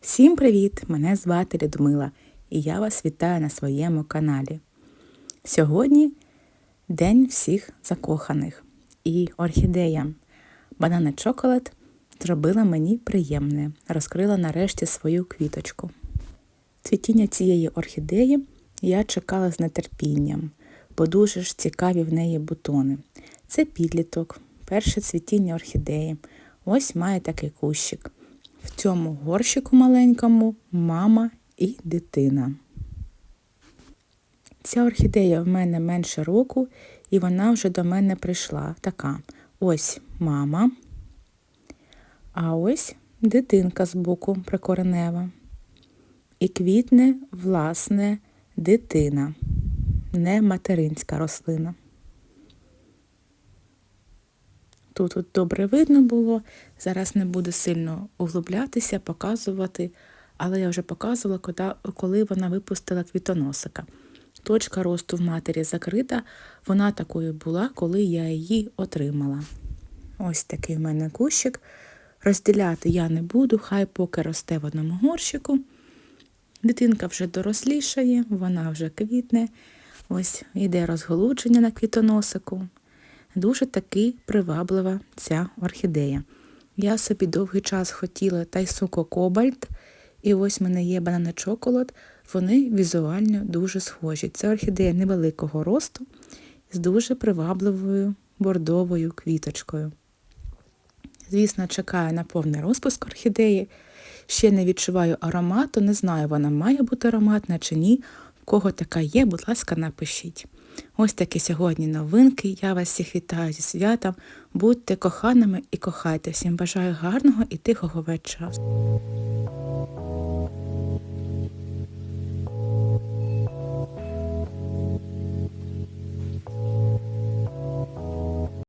Всім привіт! Мене звати Людмила і я вас вітаю на своєму каналі. Сьогодні День всіх закоханих і орхідея. Банана Чоколад зробила мені приємне, розкрила нарешті свою квіточку. Цвітіння цієї орхідеї я чекала з нетерпінням, бо дуже ж цікаві в неї бутони. Це підліток, перше цвітіння орхідеї. Ось має такий кущик. В цьому горщику маленькому мама і дитина. Ця орхідея в мене менше року, і вона вже до мене прийшла. Така. Ось мама, а ось дитинка з боку прикоренева. І квітне, власне, дитина, не материнська рослина. Тут от добре видно було, зараз не буду сильно углублятися, показувати, але я вже показувала, коли вона випустила квітоносика. Точка росту в матері закрита, вона такою була, коли я її отримала. Ось такий в мене кущик. Розділяти я не буду, хай поки росте в одному горщику. Дитинка вже дорослішає, вона вже квітне. Ось йде розголудження на квітоносику. Дуже таки приваблива ця орхідея. Я собі довгий час хотіла тайсуко Кобальт, і ось в мене є банана чоколад, вони візуально дуже схожі. Це орхідея невеликого росту з дуже привабливою бордовою квіточкою. Звісно, чекаю на повний розпуск орхідеї. Ще не відчуваю аромату, не знаю, вона має бути ароматна чи ні. В кого така є, будь ласка, напишіть. Ось такі сьогодні новинки. Я вас всіх вітаю зі святом. Будьте коханими і кохайте. Всім бажаю гарного і тихого вечора.